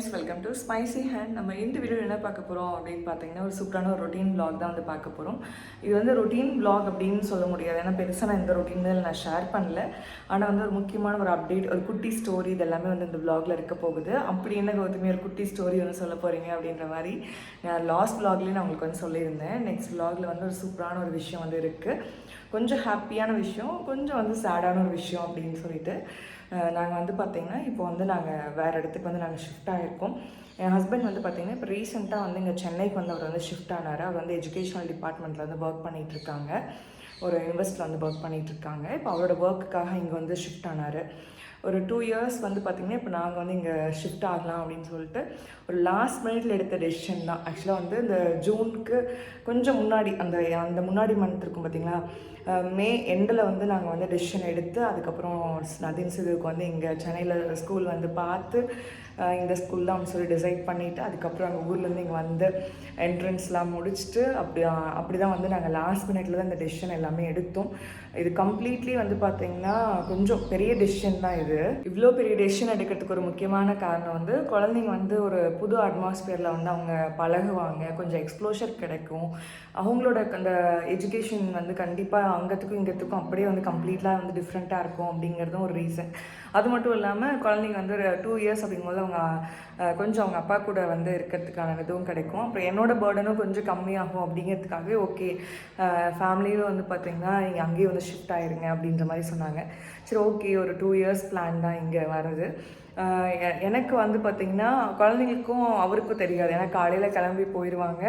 Spicy hand நம்ம இந்த video என்ன பார்க்க போகிறோம் அப்படின்னு பார்த்தீங்கன்னா ஒரு சூப்பரான ஒரு ரொட்டீன் பிளாக் தான் வந்து பார்க்க போகிறோம் இது வந்து ரொட்டீன் பிளாக் அப்படின்னு சொல்ல முடியாது. ஏன்னா பெருசாக நான் இந்த ரொட்டீன் நான் ஷேர் பண்ணல. ஆனால் வந்து ஒரு முக்கியமான ஒரு அப்டேட் ஒரு குட்டி ஸ்டோரி இது எல்லாமே வந்து இந்த பிளாகில் இருக்க போகுது. அப்படி என்ன கௌதமி ஒரு குட்டி ஸ்டோரி வந்து சொல்ல போகிறீங்க அப்படின்ற மாதிரி நான் லாஸ்ட் பிளாக்லேயே நான் உங்களுக்கு வந்து சொல்லியிருந்தேன். நெக்ஸ்ட் பிளாகில் வந்து ஒரு சூப்பரான ஒரு விஷயம் வந்து இருக்குது கொஞ்சம் ஹாப்பியான விஷயம் கொஞ்சம் வந்து சேடான ஒரு விஷயம் அப்படின்னு சொல்லிட்டு. நாங்கள் வந்து பார்த்திங்கன்னா இப்போ வந்து நாங்கள் வேறு இடத்துக்கு வந்து நாங்கள் ஷிஃப்ட் ஆகிருக்கோம் என் ஹஸ்பண்ட் வந்து பார்த்திங்கன்னா இப்போ ரீசெண்டாக வந்து இங்கே சென்னைக்கு வந்து அவர் வந்து ஷிஃப்ட் ஆனார். அவர் வந்து எஜுகேஷனல் டிபார்ட்மெண்ட்டில் வந்து ஒர்க் பண்ணிகிட்டு இருக்காங்க ஒரு யூனிவர்சிட்டியில் வந்து ஒர்க் பண்ணிகிட்டு இருக்காங்க இப்போ அவரோட ஒர்க்குக்காக இங்கே வந்து ஷிஃப்ட் ஆனார். ஒரு டூ இயர்ஸ் வந்து பார்த்திங்கன்னா இப்போ நாங்கள் வந்து இங்கே ஷிஃப்ட் ஆகலாம் அப்படின்னு சொல்லிட்டு ஒரு லாஸ்ட் மினிட்ல எடுத்த டெசிஷன் தான். ஆக்சுவலாக வந்து இந்த ஜூனுக்கு கொஞ்சம் முன்னாடி அந்த அந்த முன்னாடி மந்த் இருக்கும் பார்த்திங்களா மே எண்டில் வந்து நாங்கள் வந்து டெசிஷன் எடுத்து அதுக்கப்புறம் நதின் சிதுவுக்கு வந்து இங்கே சென்னையில் ஸ்கூல் வந்து பார்த்து இந்த ஸ்கூல் தான் சொல்லி டிசைட் பண்ணிவிட்டு அதுக்கப்புறம் அங்கே ஊர்லேருந்து இங்கே வந்து என்ட்ரன்ஸ்லாம் முடிச்சுட்டு அப்படி அப்படி தான் வந்து நாங்கள் லாஸ்ட் மினிட்ல தான் இந்த டெசிஷன் எல்லாமே எடுத்தோம். இது கம்ப்ளீட்லி வந்து பார்த்திங்கன்னா கொஞ்சம் பெரிய டெசிஷன் தான் இது. இவ்வளோ பெரிய டெசிஷன் எடுக்கிறதுக்கு ஒரு முக்கியமான காரணம் வந்து குழந்தைங்க வந்து ஒரு புது அட்மாஸ்பியரில் வந்து அவங்க பழகுவாங்க. கொஞ்சம் எக்ஸ்ப்ளோஷர் கிடைக்கும். அவங்களோட அந்த எஜுகேஷன் வந்து கண்டிப்பாக அங்கத்துக்கும் இங்கத்துக்கும் அப்படியே வந்து கம்ப்ளீட்டாக வந்து டிஃப்ரெண்ட்டாக இருக்கும் அப்படிங்கிறதும் ஒரு ரீசன் அது மட்டும் இல்லாமல் குழந்தைங்க வந்து ஒரு டூ இயர்ஸ் அப்படிங்கும்போது அவங்க கொஞ்சம் அவங்க அப்பா கூட வந்து இருக்கிறதுக்கான இதுவும் கிடைக்கும். அப்புறம் என்னோடய பேர்டனும் கொஞ்சம் கம்மியாகும் அப்படிங்கிறதுக்காகவே ஓகே ஃபேமிலியும் வந்து பார்த்திங்கன்னா நீங்கள் அங்கேயே வந்து ஷிஃப்ட் ஆயிருங்க அப்படின்ற மாதிரி சொன்னாங்க. சரி ஓகே ஒரு டூ இயர்ஸ் பிளான் தான் இங்கே வர்றது. எ- எனக்கு வந்து பார்த்திங்கன்னா குழந்தைங்களுக்கும் அவருக்கும் தெரியாது. ஏன்னா காலையில் கிளம்பி போயிடுவாங்க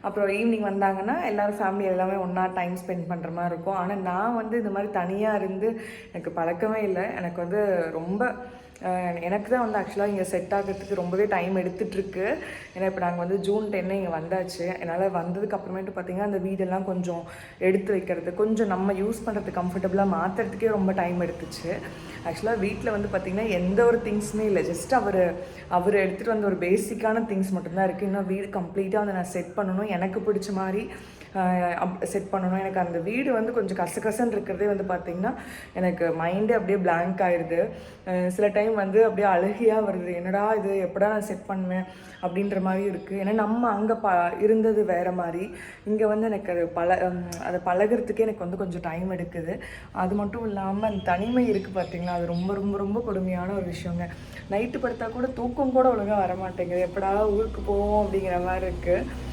அப்புறம் ஈவினிங் வந்தாங்கன்னா எல்லாரும் ஃபேமிலி எல்லாமே ஒன்றா டைம் ஸ்பெண்ட் பண்ணுற மாதிரி இருக்கும். ஆனால் நான் வந்து இந்த மாதிரி தனியாக இருந்து எனக்கு பழக்கமே இல்லை. எனக்கு வந்து ரொம்ப எனக்கு தான் வந்து ஆக்சுவலாக இங்கே செட் ஆகிறதுக்கு ரொம்பவே டைம் எடுத்துகிட்ருக்கு ஏன்னா இப்போ நாங்கள் வந்து ஜூன் டென்னு இங்கே வந்தாச்சு. என்னால் வந்ததுக்கு அப்புறமேட்டு பார்த்திங்கன்னா அந்த வீடெல்லாம் கொஞ்சம் எடுத்து வைக்கிறது கொஞ்சம் நம்ம யூஸ் பண்ணுறதுக்கு கம்ஃபர்டபுளாக மாற்றுறதுக்கே ரொம்ப டைம் எடுத்துச்சு. ஆக்சுவலாக வீட்டில் வந்து பார்த்திங்கன்னா எந்த ஒரு திங்ஸுமே இல்லை. ஜஸ்ட் அவர் அவர் எடுத்துகிட்டு வந்த ஒரு பேசிக்கான திங்ஸ் மட்டும்தான் இருக்குது இன்னும் வீடு கம்ப்ளீட்டாக வந்து நான் செட் பண்ணணும். எனக்கு பிடிச்ச மாதிரி செட் பண்ணணும். எனக்கு அந்த வீடு வந்து கொஞ்சம் கசகசன்னு இருக்கிறதே வந்து பார்த்திங்கன்னா எனக்கு மைண்டே அப்படியே பிளாங்க் ஆயிடுது. சில டைம் வந்து அப்படியே அழுகையாக வருது. என்னடா இது? எப்படா நான் செட் பண்ணுவேன்? அப்படின்ற மாதிரி இருக்குது ஏன்னா நம்ம அங்கே ப இருந்தது வேறு மாதிரி. இங்கே வந்து எனக்கு அது பழ அதை பழகுறதுக்கே எனக்கு வந்து கொஞ்சம் டைம் எடுக்குது. அது மட்டும் இல்லாமல் அந்த தனிமை இருக்குது பார்த்திங்களா அது ரொம்ப ரொம்ப ரொம்ப கொடுமையான ஒரு விஷயங்க. நைட்டு படுத்தா கூட தூக்கம் கூட ஒழுங்காக வர மாட்டேங்குது எப்படா ஊருக்கு போவோம் அப்படிங்கிற மாதிரி இருக்குது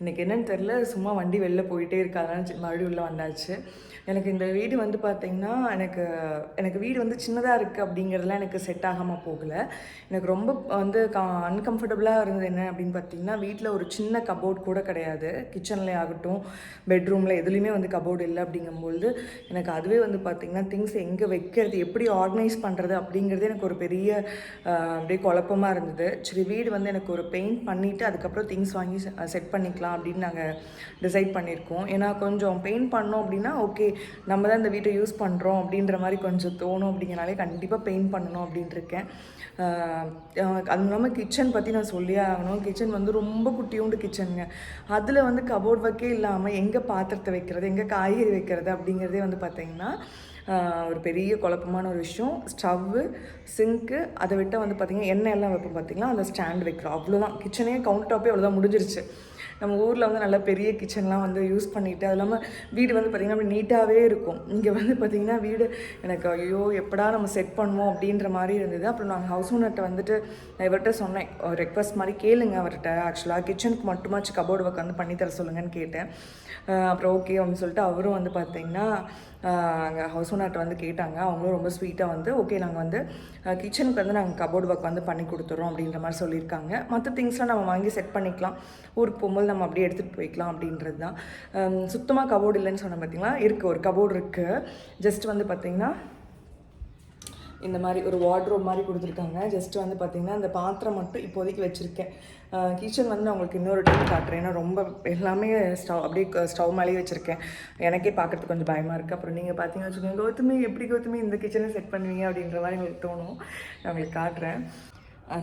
இன்னைக்கு என்னன்னு தெரில சும்மா வண்டி வெளில போயிட்டே இருக்காதான்னு மறுபடியும் உள்ளே வந்தாச்சு. எனக்கு இந்த வீடு வந்து பார்த்திங்கன்னா எனக்கு எனக்கு வீடு வந்து சின்னதாக இருக்குது அப்படிங்கிறதுலாம் எனக்கு செட் ஆகாமல் போகலை. எனக்கு ரொம்ப வந்து க அன்கம்ஃபர்டபுளாக இருந்தது என்ன அப்படின்னு பார்த்தீங்கன்னா வீட்டில் ஒரு சின்ன கபோர்ட் கூட கிடையாது. கிச்சனில் ஆகட்டும் பெட்ரூமில் எதுலேயுமே வந்து கபோர்டு இல்லை அப்படிங்கும்பொழுது எனக்கு அதுவே வந்து பார்த்திங்கன்னா திங்ஸ் எங்கே வைக்கிறது எப்படி ஆர்கனைஸ் பண்ணுறது அப்படிங்கிறது எனக்கு ஒரு பெரிய அப்படியே குழப்பமாக இருந்தது. சரி வீடு வந்து எனக்கு ஒரு பெயிண்ட் பண்ணிவிட்டு அதுக்கப்புறம் திங்ஸ் வாங்கி செட் பண்ணிக்கலாம் அப்படின்னு நாங்கள் டிசைட் பண்ணியிருக்கோம். ஏன்னா கொஞ்சம் பெயிண்ட் பண்ணோம் அப்படின்னா ஓகே நம்ம தான் இந்த வீட்டை யூஸ் பண்ணுறோம் அப்படின்ற மாதிரி கொஞ்சம் தோணும் அப்படிங்கிறனாலே கண்டிப்பாக பெயிண்ட் பண்ணணும் அப்படின்ட்டு இருக்கேன். அது இல்லாமல் கிச்சன் பற்றி நான் சொல்லியே ஆகணும். கிச்சன் வந்து ரொம்ப குட்டியோண்டு கிச்சனுங்க அதில் வந்து கபோர்ட் வைக்கே இல்லாமல் எங்கே பாத்திரத்தை வைக்கிறது எங்கே காய்கறி வைக்கிறது அப்படிங்கிறதே வந்து பார்த்திங்கன்னா ஒரு பெரிய குழப்பமான ஒரு விஷயம். ஸ்டவ்வு சிங்க்கு அதை விட்டால் வந்து பார்த்திங்கன்னா எண்ணெய் எல்லாம் வைப்போம் பார்த்திங்கன்னா அந்த ஸ்டாண்ட் வைக்கிறோம். அவ்வளோதான் கிச்சனே கவுண்டர் டாப்பே அவ்வளோதான் முடிஞ்சிருச்சு. நம்ம ஊரில் வந்து நல்ல பெரிய கிச்சன்லாம் வந்து யூஸ் பண்ணிவிட்டு அது இல்லாமல் வீடு வந்து பார்த்திங்கன்னா அப்படி நீட்டாகவே இருக்கும். இங்கே வந்து பார்த்திங்கன்னா வீடு எனக்கு ஐயோ எப்படா நம்ம செட் பண்ணுவோம் அப்படின்ற மாதிரி இருந்தது. அப்புறம் நாங்கள் ஹவுஸ் ஓனர்கிட்ட வந்துட்டு நான் இவர்கிட்ட சொன்னேன். ஒரு ரெக்வஸ்ட் மாதிரி கேளுங்க அவர்கிட்ட. ஆக்சுவலாக கிச்சனுக்கு மட்டுமாச்சு கபோர்டு ஒர்க் வந்து பண்ணித்தர சொல்லுங்கன்னு கேட்டேன். அப்புறம் ஓகே அப்படின்னு சொல்லிட்டு அவரும் வந்து பார்த்திங்கன்னா அங்கே ஹவுஸ் ஓனர்கிட்ட வந்து கேட்டாங்க. அவங்களும் ரொம்ப ஸ்வீட்டாக வந்து ஓகே நாங்கள் வந்து கிச்சனுக்கு வந்து நாங்கள் கபோர்டு ஒர்க் வந்து பண்ணி கொடுத்துறோம் அப்படின்ற மாதிரி சொல்லியிருக்காங்க. மற்ற திங்ஸ்லாம் நம்ம வாங்கி செட் பண்ணிக்கலாம். ஊருக்கு போகும்போது நம்ம அப்படியே எடுத்துகிட்டு போய்க்கலாம் அப்படின்றது தான் சுத்தமாக கபோர்டு இல்லைன்னு சொன்னேன் பார்த்தீங்களா இருக்குது ஒரு கபோர்டு இருக்குது ஜஸ்ட் வந்து பார்த்திங்கன்னா இந்த மாதிரி ஒரு வார்ட்ரோப் மாதிரி கொடுத்துருக்காங்க. ஜஸ்ட் வந்து பார்த்திங்கன்னா அந்த பாத்திரம் மட்டும் இப்போதைக்கு வச்சுருக்கேன். கிச்சன் வந்து நான் உங்களுக்கு இன்னொரு டைம் காட்டுறேன். ஏன்னா ரொம்ப எல்லாமே ஸ்டவ் அப்படியே ஸ்டவ் மேலேயே வச்சுருக்கேன். எனக்கே பார்க்குறதுக்கு கொஞ்சம் பயமாக இருக்குது அப்புறம் நீங்கள் பார்த்தீங்கன்னா வச்சுக்கோங்க கோத்துமே எப்படி கௌதமி இந்த கிச்சனை செட் பண்ணுவீங்க அப்படின்ற மாதிரி உங்களுக்கு தோணும். நான் உங்களுக்கு காட்டுறேன்.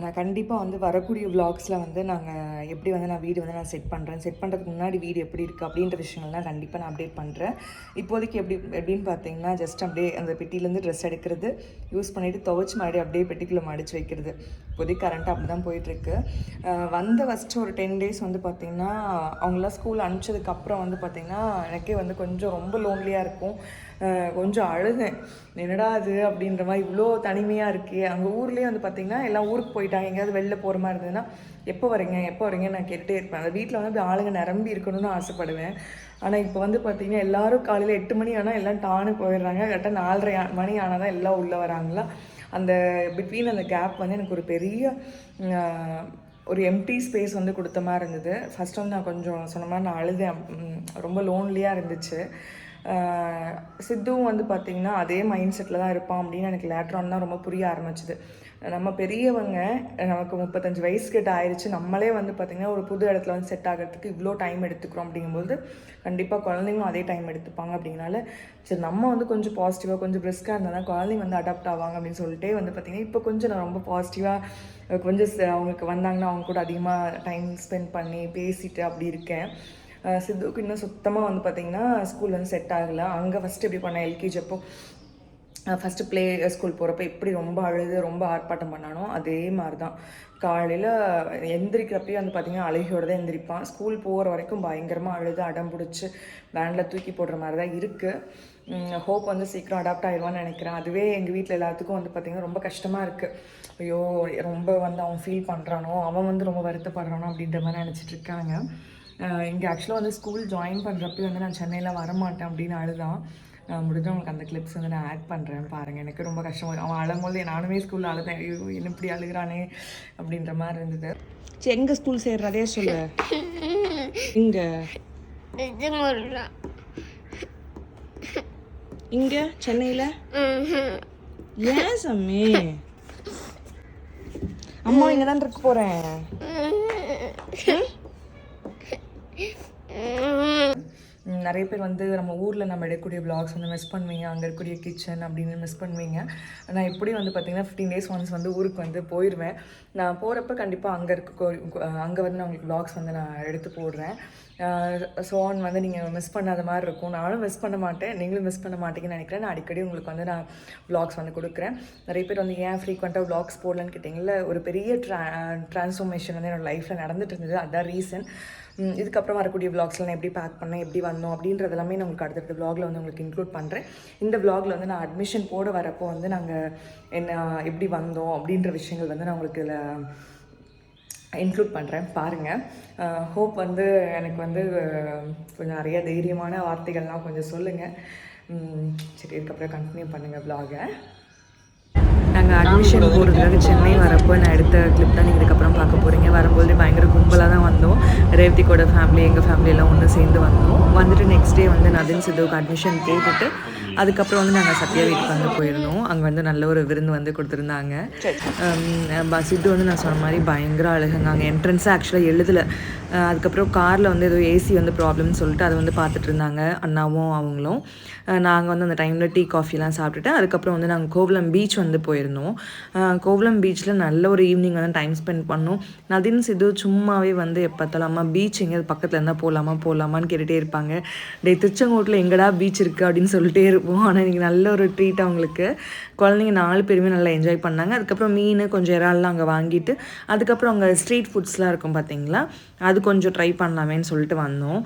நான் கண்டிப்பாக வந்து வரக்கூடிய vlogsல வந்து நாங்கள் எப்படி வந்து நான் வீடு வந்து நான் செட் பண்ணுறேன் செட் பண்ணுறதுக்கு முன்னாடி வீடு எப்படி இருக்குது அப்படின்ற விஷயங்கள்லாம் கண்டிப்பாக நான் அப்டேட் பண்ணுறேன் இப்போதைக்கு எப்படி எப்படின்னு பார்த்தீங்கன்னா ஜஸ்ட் அப்படியே அந்த பெட்டியிலேருந்து ட்ரெஸ் எடுக்கிறது யூஸ் பண்ணிவிட்டு துவைச்சி மறுபடியும் அப்படியே பெட்டிக்குள்ளே மடிச்சு வைக்கிறது. இப்போதைக்கு கரண்ட்டாக அப்படி தான் போயிட்டுருக்கு. வந்த ஃபஸ்ட்டு ஒரு டென் டேஸ் வந்து பார்த்திங்கன்னா அவங்களாம் ஸ்கூல் அனுப்பிச்சதுக்கப்புறம் வந்து பார்த்திங்கன்னா எனக்கே வந்து கொஞ்சம் ரொம்ப லோன்லியாக இருக்கும். கொஞ்சம் அழுதேன். என்னடா அது அப்படின்ற மாதிரி இவ்வளோ தனிமையாக இருக்குது அங்கே ஊர்லேயே வந்து பார்த்திங்கன்னா எல்லாம் ஊருக்கு போயிட்டாங்க. எங்கேயாவது வெளில போகிற மாதிரி இருந்ததுன்னா எப்போ வரீங்க? எப்போ வரீங்க நான் கேட்டுகிட்டே இருப்பேன். அந்த வீட்டில் வந்து அப்படி ஆளுங்க நிரம்பி இருக்கணும்னு ஆசைப்படுவேன். ஆனால் இப்போ வந்து பார்த்திங்கன்னா எல்லாரும் காலையில் எட்டு மணி ஆனால் எல்லாம் டானு போயிடுறாங்க. கரெக்டாக நாலரை மணி ஆனால் தான் எல்லாம் உள்ளே வராங்களா? அந்த பிட்வீன் அந்த கேப் வந்து எனக்கு ஒரு பெரிய ஒரு எம்டி ஸ்பேஸ் வந்து கொடுத்த மாதிரி இருந்தது. ஃபஸ்ட் வந்து நான் கொஞ்சம் சொன்ன மாதிரி நான் அழுதேன். ரொம்ப லோன்லியாக இருந்துச்சு. சித்துவும் வந்து பார்த்திங்கன்னா அதே மைண்ட் செட்டில் தான் இருப்பான் அப்படின்னு எனக்கு லேட்ரான் தான் ரொம்ப புரிய ஆரம்பிச்சுது. நம்ம பெரியவங்க நமக்கு முப்பத்தஞ்சு வயசு கிட்ட ஆயிடுச்சு நம்மளே வந்து பார்த்திங்கன்னா ஒரு புது இடத்துல வந்து செட் ஆகிறதுக்கு இவ்வளோ டைம் எடுத்துக்கிறோம் அப்படிங்கும்போது கண்டிப்பாக குழந்தைங்களும் அதே டைம் எடுத்துப்பாங்க அப்படிங்கனால சரி நம்ம வந்து கொஞ்சம் பாசிட்டிவாக கொஞ்சம் பிரிஸ்காக இருந்தால் தான் குழந்தைங்க வந்து அடாப்ட் ஆவாங்க அப்படின்னு சொல்லிட்டு வந்து பார்த்திங்கன்னா இப்போ கொஞ்சம் நான் ரொம்ப பாசிட்டிவாக கொஞ்சம் அவங்களுக்கு வந்தாங்கன்னா அவங்க கூட அதிகமாக டைம் ஸ்பெண்ட் பண்ணி பேசிட்டு அப்படி இருக்கேன். சித்துக்கு இன்னும் சுத்தமாக வந்து பார்த்தீங்கன்னா ஸ்கூல் வந்து செட் ஆகலை. அங்கே ஃபஸ்ட்டு எப்படி பண்ணேன் எல்கேஜி அப்போ ஃபஸ்ட்டு ப்ளே ஸ்கூல் போகிறப்ப எப்படி ரொம்ப அழுது ரொம்ப ஆர்ப்பாட்டம் பண்ணானோ அதே மாதிரி தான் காலையில் எந்திரிக்கிறப்பையும் வந்து பார்த்திங்கன்னா அழகியோட தான் எந்திரிப்பான். ஸ்கூல் போகிற வரைக்கும் பயங்கரமாக அழுது அடம் பிடிச்சி வேனில் தூக்கி போடுற மாதிரி தான் இருக்குது ஹோப் வந்து சீக்கிரம் அடாப்ட் ஆயிடுவான்னு நினைக்கிறேன். அதுவே எங்கள் வீட்டில் எல்லாத்துக்கும் வந்து பார்த்திங்கன்னா ரொம்ப கஷ்டமாக இருக்குது ஐயோ ரொம்ப வந்து அவன் ஃபீல் பண்ணுறானோ அவன் வந்து ரொம்ப வருத்தப்படுறானோ அப்படின்ற மாதிரி நினச்சிட்ருக்காங்க இங்கே ஆக்சுவலாக வந்து ஸ்கூல் ஜாயின் பண்ணுறப்ப வந்து நான் சென்னையில் வரமாட்டேன் அப்படின்னு அழுதான். நான் முடிஞ்ச உங்களுக்கு அந்த கிளிப்ஸ் வந்து நான் ஆட் பண்ணுறேன் பாருங்கள் எனக்கு ரொம்ப கஷ்டமா இருக்கு. அவன் அழும்போது நானுமே ஸ்கூலில் அழுதேன். ஐயோ என்ன இப்படி அழுகிறானே அப்படின்ற மாதிரி இருந்தது. சரி எங்கே ஸ்கூல் சேர்றதே சொல்லு. இங்கே. இங்கே சென்னையில்? ஏன் சாமி? அம்மா இங்கே தான் இருக்க போகிறேன் ம், நிறைய பேர் வந்து நம்ம ஊரில் நம்ம எடுக்கக்கூடிய vlogs வந்து மிஸ் பண்ணுவீங்க அங்கே இருக்கக்கூடிய கிச்சன் அப்படின்னு மிஸ் பண்ணுவீங்க. நான் எப்படியும் வந்து பார்த்தீங்கன்னா ஃபிஃப்டீன் டேஸ் ஒன்ஸ் வந்து ஊருக்கு வந்து போயிடுவேன் நான் போகிறப்ப கண்டிப்பாக அங்கே இருக்க அங்கே வந்து நான் உங்களுக்கு vlogs வந்து நான் எடுத்து போடுறேன். ஸோ ஆன் வந்து நீங்கள் மிஸ் பண்ணாத மாதிரி இருக்கும். நானும் மிஸ் பண்ண மாட்டேன். நீங்களும் மிஸ் பண்ண மாட்டீங்கன்னு நினைக்கிறேன். நான் அடிக்கடி உங்களுக்கு வந்து நான் vlogs வந்து கொடுக்குறேன். நிறைய பேர் வந்து ஏன் ஃப்ரீக்வெண்ட்டாக vlogs போடலன்னு கேட்டிங்களா ஒரு பெரிய ட்ரா ட்ரான்ஸ்ஃபர்மேஷன் வந்து என்னோடய லைஃப்பில் நடந்துட்டு இருந்தது. அதுதான் ரீசன் இதுக்கப்புறம் வரக்கூடிய vlogsல நான் எப்படி பேக் பண்ணேன் எப்படி வந்தோம் அப்படின்றது எல்லாமே நான் உங்களுக்கு அடுத்தடுத்த vlogல வந்து உங்களுக்கு இன்க்ளூட் பண்ணுறேன் இந்த விளாகில் வந்து நான் அட்மிஷன் போட வரப்போ வந்து நாங்கள் என்ன எப்படி வந்தோம் அப்படின்ற விஷயங்கள் வந்து நான் உங்களுக்கு இதில் இன்க்ளூட் பண்ணுறேன் பாருங்கள் ஹோப் வந்து எனக்கு வந்து கொஞ்சம் நிறைய தைரியமான வார்த்தைகள்லாம் கொஞ்சம் சொல்லுங்கள் சரி இதுக்கப்புறம் கண்டினியூ பண்ணுங்கள் ப்ளாகை நாங்கள் அட்மிஷன் போடுறதுக்காக சென்னை வரப்போ நான் எடுத்த கிளிப் தான் நீங்கள் இதுக்கப்புறம் பார்க்க போகிறீங்க வரும்போது பயங்கர கும்பலாக தான் வந்தோம். ரேவதிக்கோட ஃபேமிலி எங்கள் ஃபேமிலி எல்லாம் ஒன்று சேர்ந்து வந்தோம். வந்துட்டு நெக்ஸ்ட் டே வந்து நதின் சித்துவுக்கு அட்மிஷன் போட்டுட்டு அதுக்கப்புறம் வந்து நாங்கள் சத்யா வீட்டுக்கு வந்து போயிருந்தோம். அங்கே வந்து நல்ல ஒரு விருந்து வந்து கொடுத்துருந்தாங்க. ஹம், ப- சித்து வந்து நான் சொன்ன மாதிரி பயங்கர அழகுங்க. அங்கே என்ட்ரன்ஸாக ஆக்சுவலாக எழுதலை. அதுக்கப்புறம் காரில் வந்து ஏதோ ஏசி வந்து ப்ராப்ளம்னு சொல்லிட்டு அதை வந்து பார்த்துட்டு இருந்தாங்க. அண்ணாவும் அவங்களும். நாங்கள் வந்து அந்த டைமில் டீ காஃபிலாம் சாப்பிட்டுட்டு அதுக்கப்புறம் வந்து நாங்கள் கோவலம் பீச் வந்து போயிருந்தோம். கோவலம் பீச்சில் நல்ல ஒரு ஈவினிங் வந்து டைம் ஸ்பெண்ட் பண்ணோம். நதின் சிது சும்மாவே வந்து எப்போ பீச் எங்கேயாவது பக்கத்தில் இருந்தால் போகலாமா போகலாமான்னு கேட்டுகிட்டே இருப்பாங்க. டே திருச்செங்கோட்டில் எங்கடா பீச் இருக்குது அப்படின்னு சொல்லிட்டே இருப்போம் ஆனால் இன்றைக்கி நல்ல ஒரு ட்ரீட் அவங்களுக்கு. குழந்தைங்க நாலு பேருமே நல்லா என்ஜாய் பண்ணாங்க. அதுக்கப்புறம் மீன் கொஞ்சம் இறால்லாம் அங்கே வாங்கிட்டு அதுக்கப்புறம் அங்கே ஸ்ட்ரீட் ஃபுட்ஸ்லாம் இருக்கும் பார்த்தீங்களா அது கொஞ்சம் ட்ரை பண்ணலாமேன்னு சொல்லிட்டு வந்தோம்.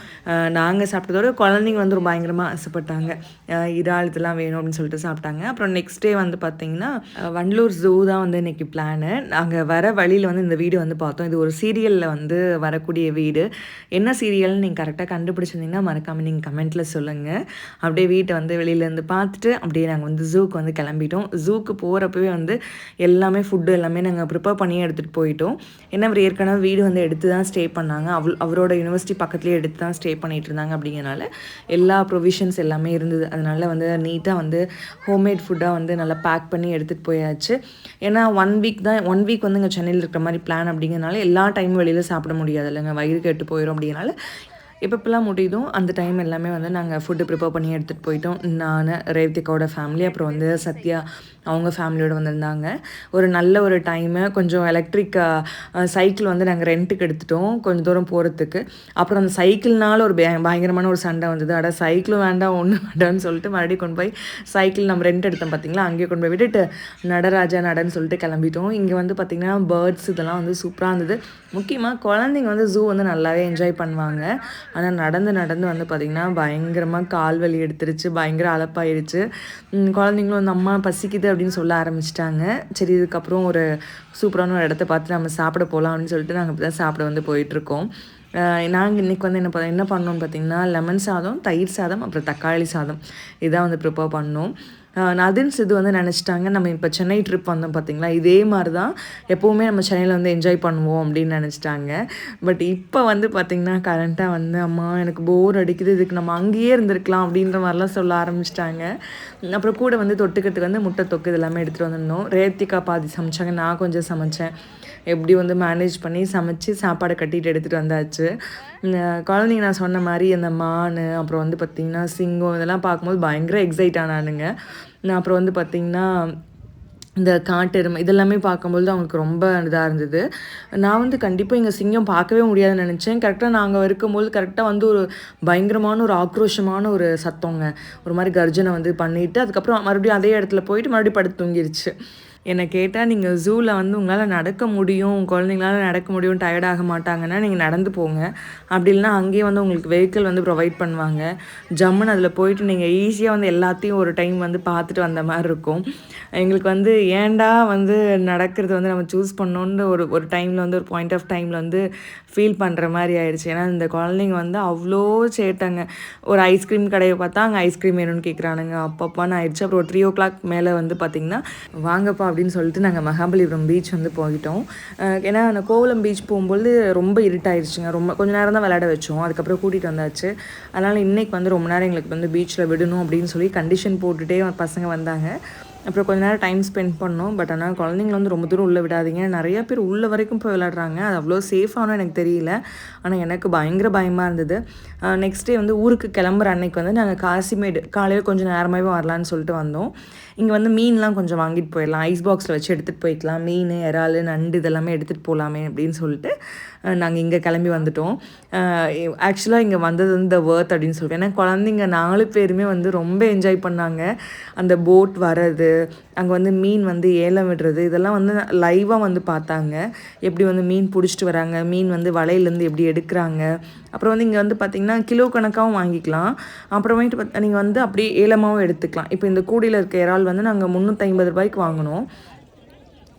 நாங்கள் சாப்பிட்டதோட குழந்தைங்க வந்து ரொம்ப பயங்கரமாக ஆசைப்பட்டாங்க. இறால் இதெல்லாம் வேணும் அப்படின்னு சொல்லிட்டு சாப்பிட்டாங்க. அப்புறம் நெக்ஸ்ட் டே வந்து பார்த்தீங்கன்னா வண்டலூர் ஜூ தான் வந்து இன்றைக்கி பிளானு நாங்கள் வர வழியில் வந்து இந்த வீடு வந்து பார்த்தோம். இது ஒரு சீரியலில் வந்து வரக்கூடிய வீடு. என்ன சீரியல்னு நீங்கள் கரெக்டாக கண்டுபிடிச்சிருந்தீங்கன்னா மறக்காமல் நீங்கள் கமெண்ட்டில் சொல்லுங்கள் அப்படியே வீட்டை வந்து வெளியிலேருந்து பார்த்துட்டு அப்படியே நாங்கள் வந்து ஜூக்கு வந்து கிளம்பிட்டோம். ஜூக்கு போகிறப்பவே வந்து எல்லாமே ஃபுட்டு எல்லாமே நாங்கள் ப்ரிப்பேர் பண்ணி எடுத்துகிட்டு போயிட்டோம். ஏன்னா அவர் ஏற்கனவே வீடு வந்து எடுத்து தான் ஸ்டே பண்ணாங்க. அவ் அவரோட யூனிவர்சிட்டி பக்கத்துலேயே எடுத்து தான் ஸ்டே பண்ணிகிட்டு இருந்தாங்க அப்படிங்கிறனால எல்லா ப்ரொவிஷன்ஸ் எல்லாமே இருந்தது. அதனால வந்து நீட்டாக வந்து ஹோம்மேட் ஃபுட்டாக வந்து நல்லா பேக் பண்ணி எடுத்துகிட்டு போயாச்சு. ஏன்னா ஒன் வீக் தான் ஒன் வீக் வந்து இங்கே சென்னையில் இருக்கிற மாதிரி பிளான் அப்படிங்கிறனால எல்லா டைமும் வெளியில் சாப்பிட முடியாது இல்லைங்க வயிறு கெட்டு போயிடும் அப்படிங்கிறனால எப்பப்பெல்லாம் முடியுதோ அந்த டைம் எல்லாமே வந்து நாங்கள் ஃபுட்டு ப்ரிப்பேர் பண்ணி எடுத்துகிட்டு போயிட்டோம். நான் ரேவதிக்காவோட ஃபேமிலி அப்புறம் வந்து சத்யா அவங்க ஃபேமிலியோடு வந்திருந்தாங்க. ஒரு நல்ல ஒரு டைமு கொஞ்சம் எலக்ட்ரிக் சைக்கிள் வந்து நாங்கள் ரெண்ட்டுக்கு எடுத்துட்டோம் கொஞ்சம் தூரம் போகிறதுக்கு அப்புறம் அந்த சைக்கிள்னால ஒரு பயங்கரமான ஒரு சண்டை வந்தது. அட சைக்கிளும் வேண்டாம் ஒன்றும் வேண்டாம்னு சொல்லிட்டு மறுபடியும் கொண்டு போய் சைக்கிள் நம்ம ரெண்ட் எடுத்தோம் பார்த்தீங்களா அங்கேயே கொண்டு போய் விட்டுட்டு நடராஜா நடன்னு சொல்லிட்டு கிளம்பிட்டோம். இங்கே வந்து பார்த்திங்கன்னா பேர்ட்ஸ் இதெல்லாம் வந்து சூப்பராக இருந்தது. முக்கியமாக குழந்தைங்க வந்து ஜூ வந்து நல்லாவே என்ஜாய் பண்ணுவாங்க. ஆனால் நடந்து நடந்து வந்து பார்த்திங்கன்னா பயங்கரமாக கால் வலி எடுத்துருச்சு பயங்கர அலப்பாயிருச்சு. குழந்தைங்களும் வந்து அம்மா பசிக்குது அப்படின்னு சொல்ல ஆரம்பிச்சிட்டாங்க. சரி இதுக்கப்புறம் ஒரு சூப்பரான ஒரு இடத்த பார்த்து நம்ம சாப்பிட போகலாம் அப்படின்னு சொல்லிட்டு நாங்கள் இப்போ தான் சாப்பிட வந்து போயிட்டுருக்கோம். நாங்கள் இன்றைக்கி வந்து என்ன பண்ண என்ன பண்ணோம்னு பார்த்தீங்கன்னா லெமன் சாதம் தயிர் சாதம் அப்புறம் தக்காளி சாதம். இதான் வந்து ப்ரிப்பேர் பண்ணோம். நதின்ஸ் இது வந்து நினச்சிட்டாங்க. நம்ம இப்போ சென்னை ட்ரிப் வந்தோம் பார்த்தீங்களா இதே மாதிரி தான் எப்போவுமே நம்ம சென்னையில் வந்து என்ஜாய் பண்ணுவோம் அப்படின்னு நினச்சிட்டாங்க. பட் இப்போ வந்து பார்த்திங்கன்னா கரண்ட்டாக வந்து அம்மா எனக்கு போர் அடிக்குது. இதுக்கு நம்ம அங்கேயே இருந்திருக்கலாம் அப்படின்ற மாதிரிலாம் சொல்ல ஆரம்பிச்சிட்டாங்க. அப்புறம் கூட வந்து தொட்டுக்கிறதுக்கு வந்து முட்டை தொக்கு இது எல்லாமே எடுத்துகிட்டு வந்திருந்தோம். ரேத்திகா பாதி சமைச்சாங்க. நான் கொஞ்சம் சமைச்சேன். எப்படி வந்து மேனேஜ் பண்ணி சமைச்சு சாப்பாடை கட்டிட்டு எடுத்துகிட்டு வந்தாச்சு. இந்த குழந்தைங்க நான் சொன்ன மாதிரி அந்த மான் அப்புறம் வந்து பார்த்திங்கன்னா சிங்கம் இதெல்லாம் பார்க்கும்போது பயங்கர எக்ஸைட் ஆனானுங்க நான் அப்புறம் வந்து பார்த்திங்கன்னா இந்த காட்டெருமை இதெல்லாமே பார்க்கும்போது அவங்களுக்கு ரொம்ப இதாக இருந்தது. நான் வந்து கண்டிப்பாக இங்கே சிங்கம் பார்க்கவே முடியாதுன்னு நினச்சேன். கரெக்டாக நாங்கள் இருக்கும்போது கரெக்டாக வந்து ஒரு பயங்கரமான ஒரு ஆக்ரோஷமான ஒரு சத்தங்க ஒரு மாதிரி கர்ஜனை வந்து பண்ணிவிட்டு அதுக்கப்புறம் மறுபடியும் அதே இடத்துல போயிட்டு மறுபடியும் படுத்து தூங்கிருச்சு. என்னை கேட்டால் நீங்கள் ஜூவில் வந்து உங்களால் நடக்க முடியும் குழந்தைங்களால நடக்க முடியும் டயர்டாக ஆக மாட்டாங்கன்னா நீங்கள் நடந்து போங்க. அப்படி இல்லைன்னா அங்கேயே வந்து உங்களுக்கு வெஹிக்கிள் வந்து ப்ரொவைட் பண்ணுவாங்க. ஜம்முன்னு அதில் போயிட்டு நீங்கள் ஈஸியாக வந்து எல்லாத்தையும் ஒரு டைம் வந்து பார்த்துட்டு வந்த மாதிரி இருக்கும். எங்களுக்கு வந்து ஏன்டா வந்து நடக்கிறது வந்து நம்ம சூஸ் பண்ணோன்னு ஒரு ஒரு டைமில் வந்து ஒரு பாயிண்ட் ஆஃப் டைமில் வந்து ஃபீல் பண்ணுற மாதிரி ஆயிடுச்சு. ஏன்னா இந்த குழந்தைங்க வந்து அவ்வளோ சேட்டாங்க. ஒரு ஐஸ்கிரீம் கடையை பார்த்தா அங்கே ஐஸ்கிரீம் வேணும்னு கேட்குறானுங்க அப்பப்பான்னு ஆயிடுச்சு. அப்புறம் ஒரு த்ரீ ஓ கிளாக் மேலே வந்து பார்த்திங்கன்னா வாங்கப்பா அப்படின்னு சொல்லிட்டு நாங்கள் மகாபலிபுரம் பீச் வந்து போயிட்டோம். ஏன்னா அந்த கோவலம் பீச் போகும்போது ரொம்ப இருட்டாயிருச்சுங்க. ரொம்ப கொஞ்ச நேரம் தான் விளையாட வச்சோம். அதுக்கப்புறம் கூட்டிகிட்டு வந்தாச்சு. அதனால் இன்றைக்கி வந்து ரொம்ப நேரம் எங்களுக்கு வந்து பீச்சில் விடணும் அப்படின்னு சொல்லி கண்டிஷன் போட்டுகிட்டே பசங்க வந்தாங்க. அப்புறம் கொஞ்ச நேரம் டைம் ஸ்பெண்ட் பண்ணோம். பட் ஆனால் குழந்தைங்கள வந்து ரொம்ப தூரம் உள்ளே விடாதீங்க. நிறைய பேர் உள்ள வரைக்கும் போய் விளாட்றாங்க அது அவ்வளோ சேஃபானு எனக்கு தெரியல. ஆனால் எனக்கு பயங்கர பயமாக இருந்தது. நெக்ஸ்ட் டே வந்து ஊருக்கு கிளம்புற அன்னைக்கு வந்து நாங்கள் காசிமேடு காலையில் கொஞ்சம் நேரமாகவே வரலான்னு சொல்லிட்டு வந்தோம். இங்கே வந்து மீன்லாம் கொஞ்சம் வாங்கிட்டு போயிடலாம். ஐஸ் பாக்ஸில் வச்சு எடுத்துகிட்டு போய்க்கலாம். மீன் இறால் நண்டு இதெல்லாமே எடுத்துகிட்டு போகலாமே அப்படின்னு சொல்லிட்டு நாங்கள் இங்கே கிளம்பி வந்துட்டோம். ஆக்சுவலாக இங்கே வந்தது வந்து த வேர்த் அப்படின்னு சொல்லிட்டு. ஏன்னா குழந்தைங்க நாலு பேருமே வந்து ரொம்ப என்ஜாய் பண்ணாங்க. அந்த போட் வர்றது அங்கே வந்து மீன் வந்து ஏலம் விடுறது இதெல்லாம் வந்து லைவாக வந்து பார்த்தாங்க. எப்படி வந்து மீன் பிடிச்சிட்டு வராங்க மீன் வந்து வலையிலேருந்து எப்படி எடுக்கிறாங்க. அப்புறம் வந்து இங்கே வந்து பார்த்திங்கன்னா கிலோ கணக்காகவும் வாங்கிக்கலாம். அப்புறமேட்டு பார்த்து நீங்கள் வந்து அப்படியே ஏலமாகவும் எடுத்துக்கலாம். இப்போ இந்த கூடையில் இருக்க இறால் வந்து நாங்கள் முந்நூற்றி ஐம்பது ரூபாய்க்கு வாங்கினோம்.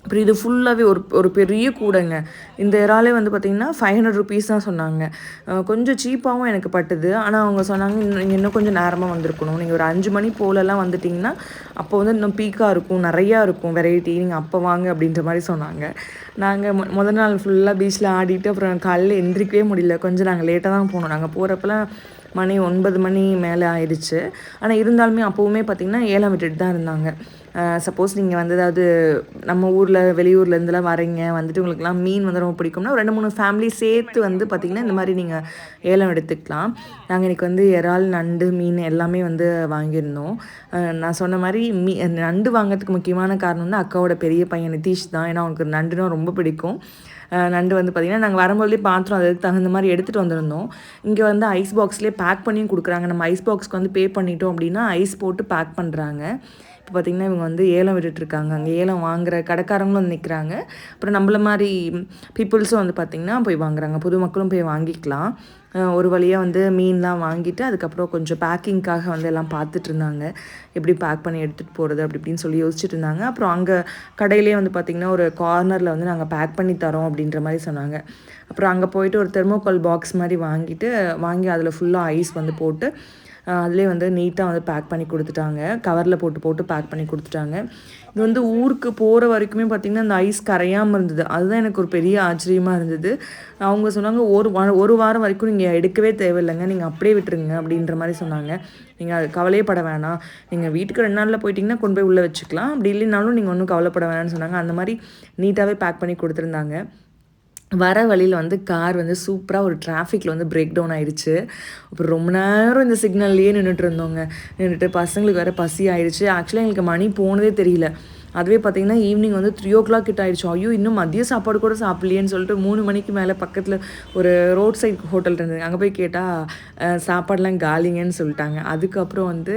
அப்புறம் இது ஃபுல்லாகவே ஒரு ஒரு பெரிய கூடைங்க. இந்த இறாலே வந்து பார்த்திங்கன்னா ஃபைவ் ஹண்ட்ரட் ருபீஸ் தான் சொன்னாங்க. கொஞ்சம் சீப்பாகவும் எனக்கு பட்டுது. ஆனால் அவங்க சொன்னாங்க இன்னும் நீங்கள் இன்னும் கொஞ்சம் நேரமாக வந்திருக்கணும். நீங்கள் ஒரு அஞ்சு மணி போலலாம் வந்துட்டிங்கன்னா அப்போ வந்து இன்னும் பீக்காக இருக்கும் நிறையா இருக்கும் வெரைட்டி நீங்கள் அப்போ வாங்க அப்படின்ற மாதிரி சொன்னாங்க. நாங்கள் மொ முதல் நாள் ஃபுல்லாக பீச்சில் ஆடிட்டு அப்புறம் காலையில் எந்திரிக்கவே முடியல. கொஞ்சம் நாங்கள் லேட்டாக தான் போனோம். நாங்கள் போகிறப்பெல்லாம் மணி ஒன்பது மணி மேலே ஆயிடுச்சு. ஆனால் இருந்தாலுமே அப்போவுமே பார்த்திங்கன்னா ஏலம் விட்டுட்டு தான் இருந்தாங்க. சப்போஸ் நீங்கள் வந்து ஏதாவது நம்ம ஊரில் வெளியூர்லேருந்துலாம் வரீங்க வந்துட்டு உங்களுக்குலாம் மீன் வந்து ரொம்ப பிடிக்கும்னா ரெண்டு மூணு ஃபேமிலி சேர்த்து வந்து பார்த்திங்கன்னா இந்த மாதிரி நீங்கள் ஏலம் எடுத்துக்கலாம். நாங்கள் இன்றைக்கி வந்து இறால் நண்டு மீன் எல்லாமே வந்து வாங்கியிருந்தோம். நான் சொன்ன மாதிரி மீ நண்டு வாங்கிறதுக்கு முக்கியமான காரணம் வந்து அக்காவோட பெரிய பையன் நிதிஷ் தான். ஏன்னா அவனுக்கு நண்டுனா ரொம்ப பிடிக்கும். நண்டு வந்து பார்த்திங்கன்னா நாங்கள் வரும்போதே பாத்திரம் அதுக்கு தகுந்த மாதிரி எடுத்துகிட்டு வந்திருந்தோம். இங்கே வந்து ஐஸ் பாக்ஸ்லேயே பேக் பண்ணியும் கொடுக்குறாங்க. நம்ம ஐஸ் பாக்ஸ்க்கு வந்து பே பண்ணிட்டோம் அப்படின்னா ஐஸ் போட்டு பேக் பண்ணுறாங்க பார்த்திங்கன்னா இவங்க வந்து ஏலம் விட்டுட்ருக்காங்க. அங்கே ஏலம் வாங்குற கடைக்காரங்களும் வந்து நிற்கிறாங்க அப்புறம் நம்மள மாதிரி பீப்புள்ஸும் வந்து பார்த்திங்கன்னா போய் வாங்குறாங்க. பொதுமக்களும் போய் வாங்கிக்கலாம். ஒரு வழியாக வந்து மீன்லாம் வாங்கிட்டு அதுக்கப்புறம் கொஞ்சம் பேக்கிங்க்காக வந்து எல்லாம் பார்த்துட்டு இருந்தாங்க எப்படி பேக் பண்ணி எடுத்துகிட்டு போகிறது அப்படி இப்படின்னு சொல்லி யோசிச்சுட்டு இருந்தாங்க அப்புறம் அங்கே கடையிலே வந்து பார்த்திங்கன்னா ஒரு கார்னரில் வந்து நாங்கள் பேக் பண்ணி தரோம் அப்படின்ற மாதிரி சொன்னாங்க. அப்புறம் அங்கே போயிட்டு ஒரு தெர்மோகால் பாக்ஸ் மாதிரி வாங்கிட்டு வாங்கி அதில் ஃபுல்லாக ஐஸ் வந்து போட்டு அதிலே வந்து நீட்டாக வந்து பேக் பண்ணி கொடுத்துட்டாங்க. கவரில் போட்டு போட்டு பேக் பண்ணி கொடுத்துட்டாங்க. இது வந்து ஊருக்கு போகிற வரைக்குமே பார்த்திங்கன்னா அந்த ஐஸ் கரையாமல் இருந்தது. அதுதான் எனக்கு ஒரு பெரிய ஆச்சரியமாக இருந்தது. அவங்க சொன்னாங்க ஒரு வா- ஒரு வாரம் வரைக்கும் நீங்கள் எடுக்கவே தேவையில்லைங்க. நீங்கள் அப்படியே விட்டுருங்க அப்படின்ற மாதிரி சொன்னாங்க. நீங்கள் அது கவலையே வேணாம். நீங்கள் வீட்டுக்கு ரெண்டு நாளில் போயிட்டிங்கன்னா கொண்டு போய் உள்ளே வச்சுக்கலாம். அப்படி இல்லைனாலும் நீங்கள் ஒன்றும் கவலைப்பட வேணாம்னு சொன்னாங்க. அந்த மாதிரி நீட்டாகவே பேக் பண்ணி கொடுத்துருந்தாங்க. வர வழியில் வந்து கார் வந்து சூப்பராக ஒரு டிராஃபிக்கில் வந்து பிரேக் டவுன் ஆயிடுச்சு. அப்புறம் ரொம்ப நேரம் இந்த சிக்னல்லையே நின்றுட்டு இருந்தோங்க. நின்றுட்டு பசங்களுக்கு வேறு பசி ஆயிடுச்சு. ஆக்சுவலாக எங்களுக்கு மணி போனதே தெரியல. அதுவே பார்த்தீங்கன்னா ஈவினிங் வந்து த்ரீ ஓ கிளாக் கிட்ட ஆயிடுச்சு. ஐயோ இன்னும் மதிய சாப்பாடு கூட சாப்பிட்லையேன்னு சொல்லிட்டு மூணு மணிக்கு மேலே பக்கத்தில் ஒரு ரோட் சைட் ஹோட்டல் இருந்தது. அங்கே போய் கேட்டால் சாப்பாடெலாம் காலிங்கன்னு சொல்லிட்டாங்க. அதுக்கப்புறம் வந்து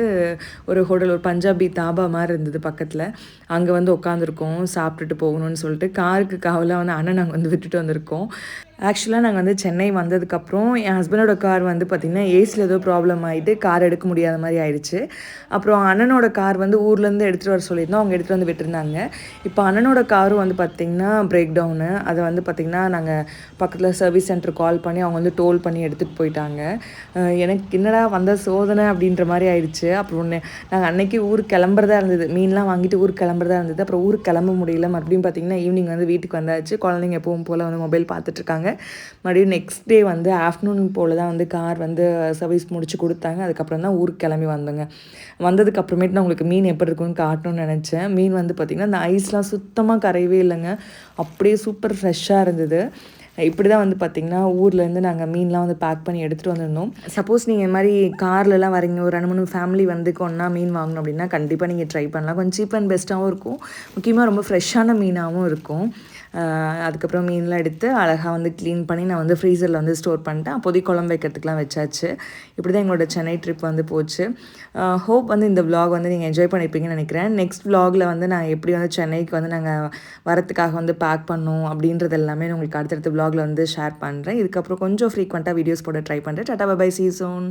ஒரு ஹோட்டல் ஒரு பஞ்சாபி தாபா மாதிரி இருந்தது பக்கத்தில். அங்கே வந்து உட்காந்துருக்கோம் சாப்பிட்டுட்டு போகணும்னு சொல்லிட்டு காருக்கு காவலாக வந்து அண்ணன் நாங்கள் வந்து விட்டுட்டு வந்திருக்கோம். ஆக்சுவலாக நாங்கள் வந்து சென்னை வந்ததுக்கப்புறம் என் ஹஸ்பண்டோட கார் வந்து பார்த்திங்கன்னா ஏசியில் ஏதோ ப்ராப்ளம் ஆகிட்டு கார் எடுக்க முடியாத மாதிரி ஆயிடுச்சு. அப்புறம் அண்ணனோட கார் வந்து ஊர்லேருந்து எடுத்துகிட்டு வர சொல்லியிருந்தோம். அவங்க எடுத்துகிட்டு வந்து விட்டுருந்தாங்க. இப்போ அண்ணனோட காரும் வந்து பார்த்திங்கன்னா பிரேக் டவுனு அதை வந்து பார்த்திங்கன்னா நாங்கள் பக்கத்தில் சர்வீஸ் சென்டர் கால் பண்ணி அவங்க வந்து டோல் பண்ணி எடுத்துகிட்டு போயிட்டாங்க. எனக்கு என்னடா வந்த சோதனை அப்படின்ற மாதிரி ஆயிடுச்சு. அப்புறம் ஒன்று நாங்கள் அன்னைக்கு ஊருக்கு கிளம்புறதா இருந்தது. மீன்லாம் வாங்கிட்டு ஊருக்கு கிளம்புறதா இருந்தது. அப்புறம் ஊருக்கு கிளம்ப முடியல. மறுபடியும் பார்த்திங்கன்னா ஈவினிங் வந்து வீட்டுக்கு வந்தாச்சு. குழந்தைங்க எப்பவும் போல் வந்து மொபைல் பார்த்துட்ருக்காங்க மறுபடியும் நெக்ஸ்ட் டே வந்து ஆஃப்டர்நூன் போல் தான் வந்து கார் வந்து uh, சர்வீஸ் முடிச்சு கொடுத்தாங்க. அதுக்கப்புறம் தான் ஊருக்கு கிளம்பி வந்தோங்க. வந்ததுக்கப்புறமேட்டு நான் உங்களுக்கு மீன் எப்படி இருக்குன்னு காட்டணும்னு நினச்சேன். மீன் வந்து பார்த்திங்கன்னா அந்த ஐஸ்லாம் சுத்தமாக கரையவே இல்லைங்க. அப்படியே சூப்பர் ஃப்ரெஷ்ஷாக இருந்தது. இப்படி தான் வந்து பார்த்திங்கன்னா ஊர்லேருந்து நாங்கள் மீன்லாம் வந்து பேக் பண்ணி எடுத்துகிட்டு வந்திருந்தோம். சப்போஸ் நீங்கள் இந்த மாதிரி கார்லலாம் வரீங்க ஒரு ரெண்டு மூணு ஃபேமிலி வந்து ஒன்றா மீன் வாங்கணும் அப்படின்னா கண்டிப்பாக நீங்கள் ட்ரை பண்ணலாம். கொஞ்சம் சீப் அண்ட் பெஸ்ட்டாகவும் இருக்கும். முக்கியமாக ரொம்ப ஃப்ரெஷ்ஷான மீனாகவும் இருக்கும். அதுக்கப்புறம் மீன்லாம் எடுத்து அழகாக வந்து க்ளீன் பண்ணி நான் வந்து ஃப்ரீசரில் வந்து ஸ்டோர் பண்ணிட்டேன். அப்போதைக்கு குழம்பு வைக்கிறதுக்குலாம் வச்சாச்சு. இப்படி தான் எங்களோட சென்னை ட்ரிப் வந்து போச்சு. ஹோப் வந்து இந்த vlog வந்து நீங்கள் என்ஜாய் பண்ணியிருப்பீங்கன்னு நினைக்கிறேன். நெக்ஸ்ட் vlogல வந்து நான் எப்படி வந்து சென்னைக்கு வந்து நாங்கள் வரத்துக்காக வந்து பேக் பண்ணோம் அப்படின்றது எல்லாமே உங்களுக்கு அடுத்தடுத்த vlogல வந்து ஷேர் பண்ணுறேன் இதுக்கப்புறம் கொஞ்சம் ஃப்ரீக்வெண்ட்டாக வீடியோஸ் போட ட்ரை பண்ணுறேன் டாட்டா பை சீசோன்